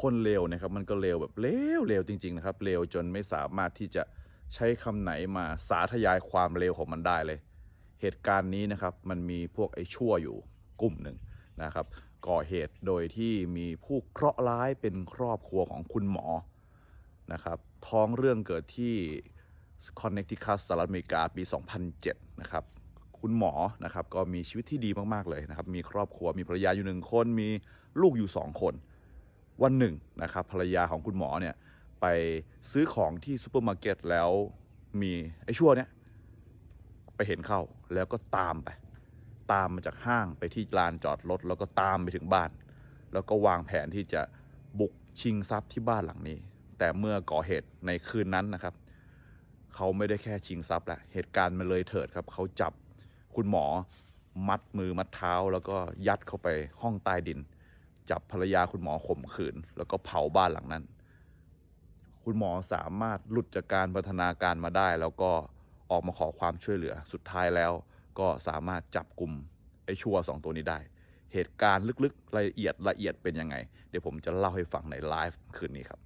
คนเลวนะครับมันก็เลวแบบเลวเลวจริง ๆ นะครับเลวจนไม่สามารถที่จะใช้คำไหนมาสาธยายความเลวของมันได้เลย เหตุการณ์นี้นะครับมันมีพวกไอ้ชั่วอยู่กลุ่มหนึ่งนะครับ ก่อเหตุโดยที่มีผู้เคราะห์ร้ายเป็นครอบครัวของคุณหมอนะครับท้องเรื่องเกิดที่คอนเน c ติคัสสหรัฐอเมริกาปี 2007 นะครับ คุณหมอนะครับก็มีชีวิตที่ดีมาก ๆ เลยนะครับ มีครอบครัวมีภรรยาอยู่หนึ่งคน มีลูกอยู่สองคน วันหนึ่งนะครับภรรยาของคุณหมอเนี่ยไปซื้อของที่ซูเปอร์มาร์เก็ตแล้วมีไอ้ชั่วเนี่ยไปเห็นเข้าแล้วก็ตามไป ตามมาจากห้างไปที่ลานจอดรถแล้วก็ตามไปถึงบ้าน แล้วก็วางแผนที่จะบุกชิงทรัพย์ที่บ้านหลังนี้ แต่เมื่อก่อเหตุในคืนนั้นนะครับ เขาไม่ได้แค่ชิงทรัพย์แหละเหตุการณ์มันเลยเถิดครับ เขาจับคุณหมอมัดมือมัดเท้า แล้วก็ยัดเข้าไปห้องใต้ดิน จับภรรยาคุณหมอข่มขืน แล้วก็เผาบ้านหลังนั้น คุณหมอสามารถหลุดจากการพัฒนาการมาได้ แล้วก็ออกมาขอความช่วยเหลือสุดท้ายแล้ว ก็สามารถจับกลุ่มไอ้ชัวสองตัวนี้ได้ เหตุการณ์ลึกๆรายละเอียดละเอียดเป็นยังไง เดี๋ยวผมจะเล่าให้ฟังในไลฟ์คืนนี้ครับ